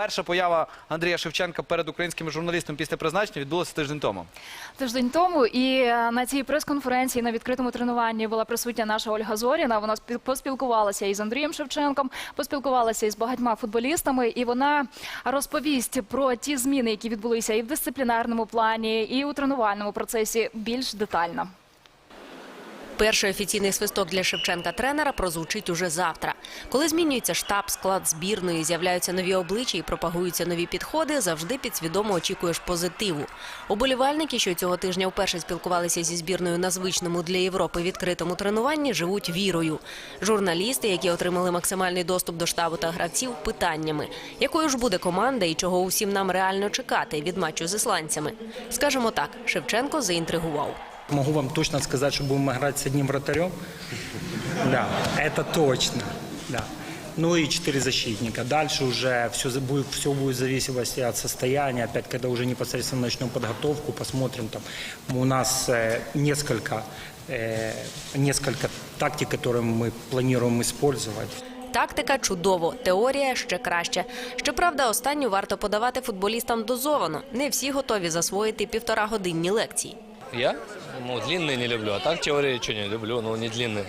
перша поява Андрія Шевченка перед українськими журналістами після призначення відбулася тиждень тому. Тиждень тому і е, на цій прес-конференції на відкритому тренуванні була присутня наша Ольга Зоріна. Вона спіл- поспілкувалася із Андрієм Шевченком, поспілкувалася із багатьма футболістами, і вона розповість про ті зміни, які відбулися і в дисциплінарному плані, і у тренувальному процесі більш детально. Перший офіційний свисток для Шевченка тренера прозвучить уже завтра. Коли змінюється штаб, склад збірної, з'являються нові обличчя і пропагуються нові підходи, завжди підсвідомо очікуєш позитиву. Оболівальники, що цього тижня вперше спілкувалися зі збірною на звичному для Європи відкритому тренуванні, живуть вірою. Журналісти, які отримали максимальний доступ до штабу та гравців, питаннями, якою ж буде команда і чого усім нам реально чекати від матчу з ісландцями. Скажемо так, Шевченко заінтригував. Могу вам точно сказать, что будем играть с одним вратарем. Да, это точно. Да. Ну и четыре защитника. Дальше уже все будет, все будет в зависимости от состояния. Опять, когда уже непосредственно начнем подготовку, посмотрим там. У нас э, несколько, э, несколько тактик, которые мы планируем использовать. Тактика чудово, теорія ще краще. Щоправда, останню варто подавати футболістам дозовано. Не всі готові засвоїти півторагодинні лекції. Я? Ну, длинные не люблю. А так теории что не люблю, ну, не длинные.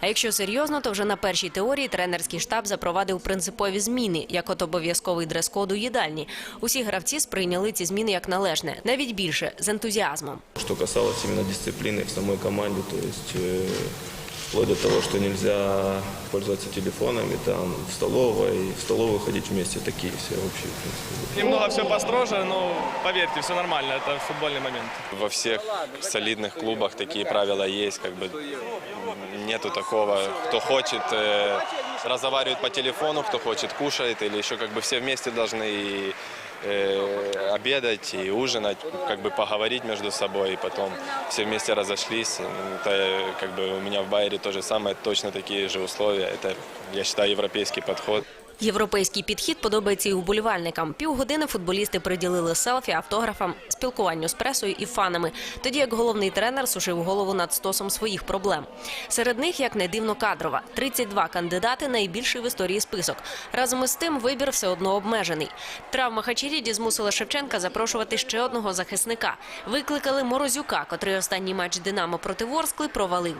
А якщо серйозно, то вже на першій теорії тренерський штаб запровадив принципові зміни, як от обов'язковий дрес-код у їдальні. Усі гравці сприйняли ці зміни як належне, навіть більше з ентузіазмом. Что касалось именно дисциплины в самой команде, то есть э, вплоть до того, что нельзя пользоваться телефонами там в столовой, в столовую ходить вместе, такие все общие. в принципе. Немного все построже, но поверьте, все нормально, это футбольный момент. Во всех солидных клубах такие правила есть, как бы нету такого, кто хочет э, разговаривает по телефону, кто хочет кушает, или еще как бы все вместе должны и э, обедать и ужинать, как бы поговорить между собой, и потом все вместе разошлись. Это э, как бы у меня в Байере то же самое, точно такие же условия. Это, я считаю, европейский подход. Європейський підхід подобається і уболівальникам. Півгодини футболісти приділили селфі, автографам, спілкуванню з пресою і фанами. Тоді як головний тренер сушив голову над стосом своїх проблем. Серед них, як не дивно, кадрова. 32 кандидати найбільший в історії список. Разом із тим вибір все одно обмежений. Травма Хачеріді змусила Шевченка запрошувати ще одного захисника. Викликали Морозюка, котрий останній матч Динамо проти Ворскли провалив.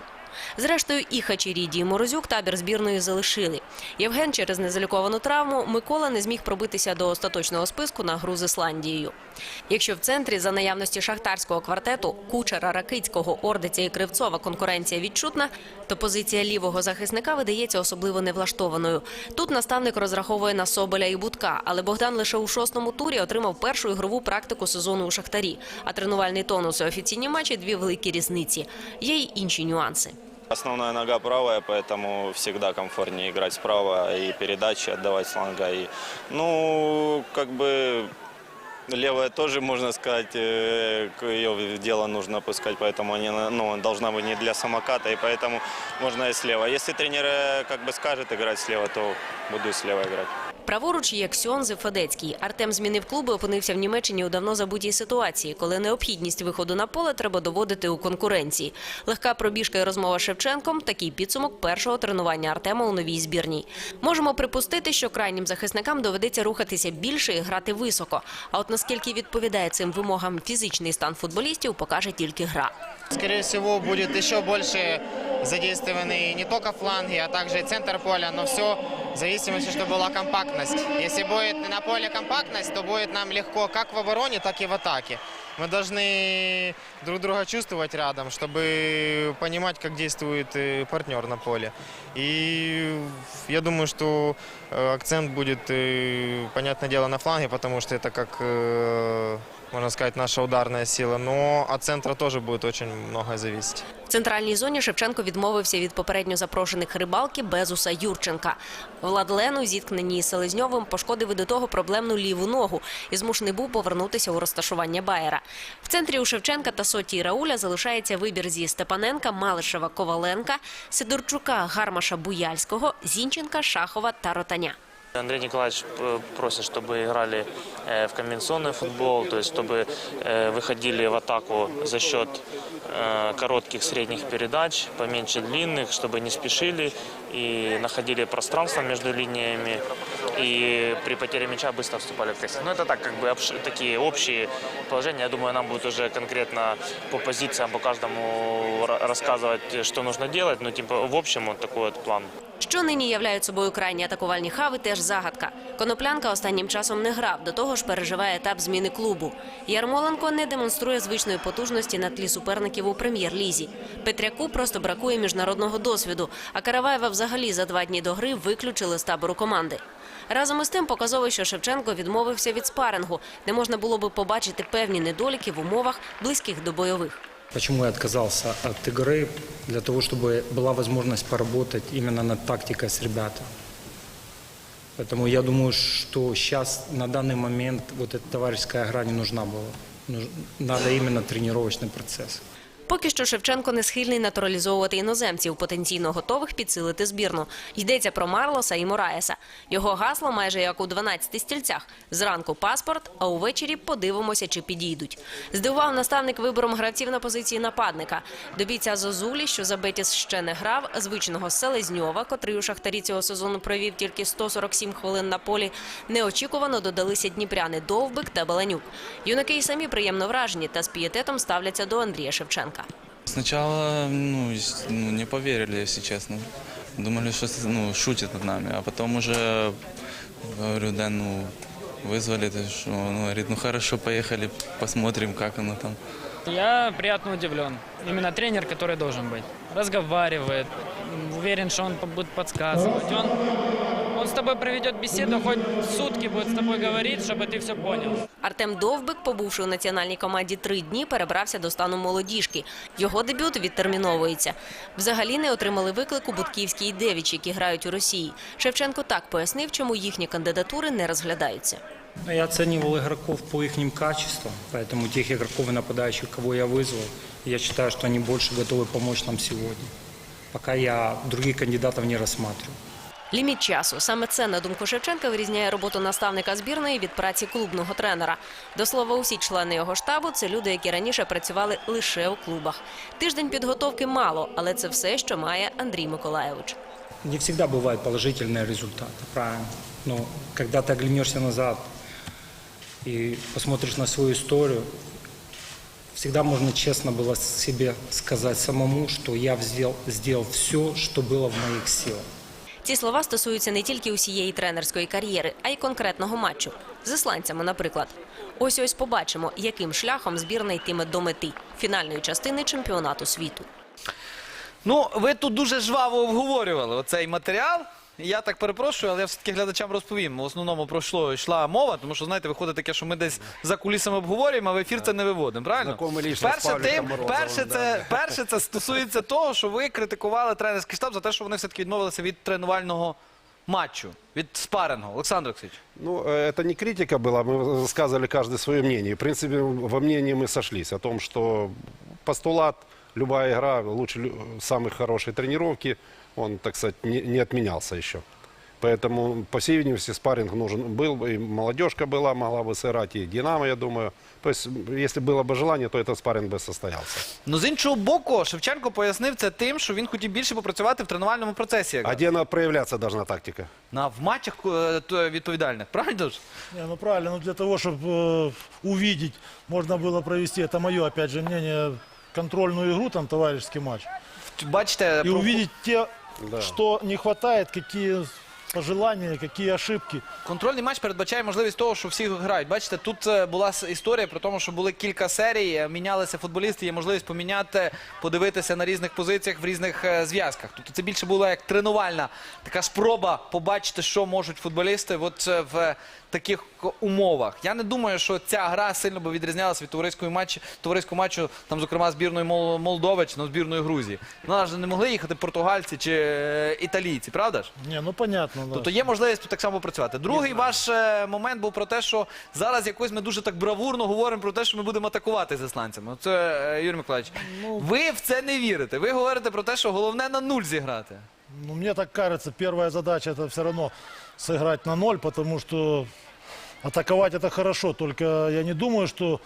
Зрештою, і Хачеріді, і Морозюк табір збірної залишили. Євген через незаліковану травму Микола не зміг пробитися до остаточного списку на гру з Ісландією. Якщо в центрі за наявності шахтарського квартету Кучера, Ракицького, Ордиця і Кривцова конкуренція відчутна, то позиція лівого захисника видається особливо невлаштованою. Тут наставник розраховує на Соболя і Будка, але Богдан лише у шостому турі отримав першу ігрову практику сезону у Шахтарі. А тренувальний тонус і офіційні матчі дві великі різниці. Є й інші нюанси. Основная нога правая, поэтому всегда комфортнее играть справа и передачи отдавать с фланга. И, ну, как бы левая тоже, можно сказать, э, ее дело нужно пускать, поэтому она ну, должна быть не для самоката, и поэтому можно и слева. Если тренер э, как бы скажет играть слева, то буду слева играть. Праворуч є Ксьонзи Федецький. Артем змінив клуби, опинився в Німеччині у давно забутій ситуації, коли необхідність виходу на поле треба доводити у конкуренції. Легка пробіжка і розмова з Шевченком – такий підсумок першого тренування Артема у новій збірній. Можемо припустити, що крайнім захисникам доведеться рухатися більше і грати високо. А от наскільки відповідає цим вимогам фізичний стан футболістів, покаже тільки гра. Скорее всего, будет еще больше задействованы не только фланги, а также центр поля, но все в зависимости, чтобы была компактность. Если будет на поле компактность, то будет нам легко как в обороне, так и в атаке. Мы должны друг друга чувствовать рядом, чтобы понимать, как действует э, партнер на поле. И я думаю, что э, акцент будет, э, понятное дело, на фланге, потому что это как э, можно сказать, наша ударная сила. Но от центра тоже будет очень многое зависеть. В центральній зоні Шевченко відмовився від попередньо запрошених рибалки Безуса Юрченка. Владлену, зіткненні із Селезньовим, пошкодив і до того проблемну ліву ногу і змушений був повернутися у розташування Байера. В центрі у Шевченка та Соті Рауля залишається вибір зі Степаненка, Малишева, Коваленка, Сидорчука, Гармаша, Буяльського, Зінченка, Шахова та Ротаня. Андрей Николаевич э, просит, чтобы играли э, в комбинационный футбол, то есть чтобы э, выходили в атаку за счет э, коротких средних передач, поменьше длинных, чтобы не спешили и находили пространство между линиями и при потере мяча быстро вступали в прессинг. Ну, это так, как бы обш- такие общие положения. Я думаю, нам будет уже конкретно по позициям, по каждому ра- рассказывать, что нужно делать. Но, типа, в общем, вот такой вот план. Що нині являють собою крайні атакувальні хави, теж загадка. Коноплянка останнім часом не грав, до того ж переживає етап зміни клубу. Ярмоленко не демонструє звичної потужності на тлі суперників у прем'єр-лізі. Петряку просто бракує міжнародного досвіду, а Караваєва взагалі за два дні до гри виключили з табору команди. Разом із тим показово, що Шевченко відмовився від спарингу, де можна було би побачити певні недоліки в умовах, близьких до бойових. Почему я отказался от игры? Для того, чтобы была возможность поработать именно над тактикой с ребятами. Поэтому я думаю, что сейчас, на данный момент, вот эта товарищеская игра не нужна была. Нуж- Надо именно тренировочный процесс. Поки що Шевченко не схильний натуралізовувати іноземців, потенційно готових підсилити збірну. Йдеться про Марлоса і Мораєса. Його гасло майже як у 12 стільцях. Зранку паспорт, а увечері подивимося, чи підійдуть. Здивував наставник вибором гравців на позиції нападника. До бійця Зозулі, що за Бетіс ще не грав, звичного Селезньова, котрий у Шахтарі цього сезону провів тільки 147 хвилин на полі, неочікувано додалися дніпряни Довбик та Баланюк. Юнаки й самі приємно вражені та з пієтетом ставляться до Андрія Шевченка Сначала ну, с- ну, не поверили, если честно. Думали, что ну, шутит над нами. А потом уже говорю, да, ну, вызвали, то что, ну, говорит, ну хорошо, поехали, посмотрим, как оно там. Я приятно удивлен. Именно тренер, который должен быть. Разговаривает, м, уверен, что он по- будет подсказывать. Он, он с тобой проведет беседу, хоть сутки будет с тобой говорить, чтобы ты все понял. Артем Довбик, побувши у національній команді три дні, перебрався до стану молодіжки. Його дебют відтерміновується. Взагалі не отримали виклику Будківські і Девіч, які грають у Росії. Шевченко так пояснив, чому їхні кандидатури не розглядаються. Ну, Я оценивал игроков по их качествам, поэтому тех игроков и нападающих, кого я вызвал, я считаю, что они больше готовы помочь нам сегодня. Пока я других кандидатов не рассматриваю. Ліміт часу. Саме це, на думку Шевченка, вирізняє роботу наставника збірної від праці клубного тренера. До слова, усі члени його штабу це люди, які раніше працювали лише у клубах. Тиждень підготовки мало, але це все, що має Андрій Миколаєвич. Не всегда бывают положительные результаты, правильно. Но когда ты оглянешься назад и посмотришь на свою историю, всегда можно честно было себе сказать самому, что я взял, сделал все, что было в моих силах. Ці слова стосуються не тільки усієї тренерської кар'єри, а й конкретного матчу з ісландцями, наприклад. Ось ось побачимо, яким шляхом збірна йтиме до мети фінальної частини чемпіонату світу. Ну, ви тут дуже жваво обговорювали оцей матеріал. Я так перепрошую, але я все-таки глядачам розповім. В основному про що йшла мова, тому що, знаєте, виходить таке, що ми десь за кулісами обговорюємо, а в ефір це не виводимо. Правильно? Знакомий лично з Перше, Павліком тим, Морозовим, перше, да. це, перше, це стосується того, що ви критикували тренерський штаб за те, що вони все-таки відмовилися від тренувального матчу, від спарингу. Олександр Олексійович. Ну, э, это не критика была, мы высказывали каждый свое мнение. В принципе, во мнении мы сошлись о том, что постулат, любая игра, лучше лю- самых хорошей тренировки, он, так сказать, не, не отменялся еще. Поэтому, по всей видимости, спарринг нужен был, и молодежка была, могла бы сыграть, и Динамо, я думаю. То есть, если было бы желание, то этот спарринг бы состоялся. Ну, з іншого боку, Шевченко пояснив це тим, що він хотів більше попрацювати в тренувальному процесі. А якраз. где она проявляться должна тактика? На, в матчах е, то відповідальних. Правильно ж? Не, ну правильно, ну для того, чтобы увидеть, можно было провести, это мое, опять же, мнение, контрольную игру, там, товарищеский матч, Бачите, и про- увидеть те, Да. что не хватает, какие пожелания, какие ошибки. Контрольний матч передбачає можливість того, що всі грають. Бачите, тут е, була с- історія про те, що були кілька серій, е, мінялися футболісти, є можливість поміняти, подивитися на різних позиціях в різних е, зв'язках. Тобто це більше була як тренувальна така спроба побачити, що можуть футболісти от е, в таких умовах. Я не думаю, що ця гра сильно би відрізнялася від товариської матчі, товариського матчу, там, зокрема, збірної Молдови чи ну, збірної Грузії. Ну, аж не могли їхати португальці чи е, італійці, правда ж? Не, ну понятно, да. Тобто є можливість тут так само працювати. Другий ваш е, момент був про те, що зараз якось ми дуже так бравурно говоримо про те, що ми будемо атакувати з ісландцями. Це е, Юрій Миколаївич. Ви в це не вірите. Ви говорите про те, що головне на нуль зіграти. Ну, мне так кажется, первая задача это все равно сыграть на ноль, потому что атаковать это хорошо. Только я не думаю, что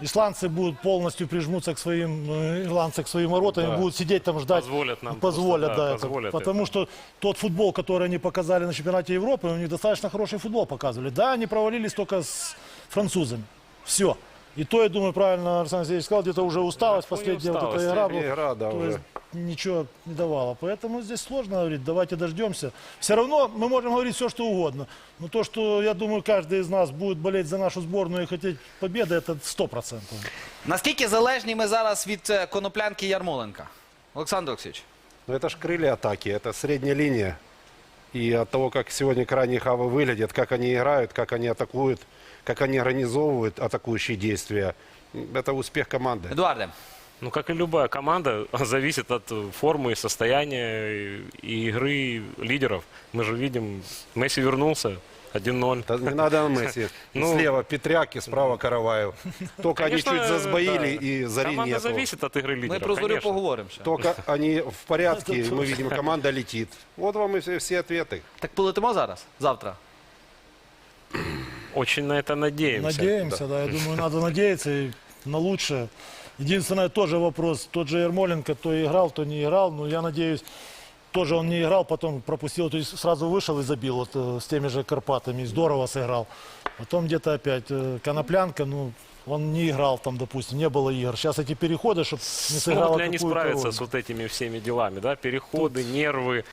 исландцы будут полностью прижмутся к своим, э, ирландцы к своим воротам и Да. будут сидеть там ждать. Позволят нам Позволят, просто, да, да, это. позволят потому это. что тот футбол, который они показали на чемпионате Европы, у них достаточно хороший футбол показывали. Да, они провалились только с французами. Все. И то, я думаю, правильно Александр Сергеевич сказал, где-то уже усталость, фоне последняя вот эта усталости. игра. Последняя игра, да, то уже. есть ничего не давала. Поэтому здесь сложно говорить, давайте дождемся. Все равно мы можем говорить все, что угодно. Но то, что, я думаю, каждый из нас будет болеть за нашу сборную и хотеть победы, это сто процентов. Наскільки залежні ми зараз від е, коноплянки Ярмоленка? Олександр Олексійович. Но это же крылья атаки, это средняя линия. И от того, как сегодня крайние хавы выглядят, как они играют, как они атакуют, как они организовывают атакующие действия, это успех команды. Едуарде. Ну, как и любая команда, зависит от э, формы, состояния и, и игры лидеров. Мы же видим, Месси вернулся 1-0. Да не надо на Месси. Ну, Слева Петряк и справа Караваев. Только Конечно, они чуть засбоили да. и зари Команда нету. зависит от игры лидеров, Ми про зорю конечно. поговоримо ще. Только они в порядке, и мы видим, команда летит. Вот вам и все, все ответы. Так полетимо зараз? Завтра? Очень на это надеемся. Надеемся, да. Я думаю, надо надеяться и на лучшее. Единственное, тоже вопрос. Тот же Ермоленко то играл, то не играл. Но я надеюсь, тоже он не играл, потом пропустил. То есть сразу вышел и забил вот, э, с теми же Карпатами. Здорово сыграл. Потом где-то опять э, Коноплянка, ну, он не играл там, допустим, не было игр. Сейчас эти переходы, чтобы не сыграло Смогут ли они какую-то справиться роль. с вот этими всеми делами, да? Переходы, нервы.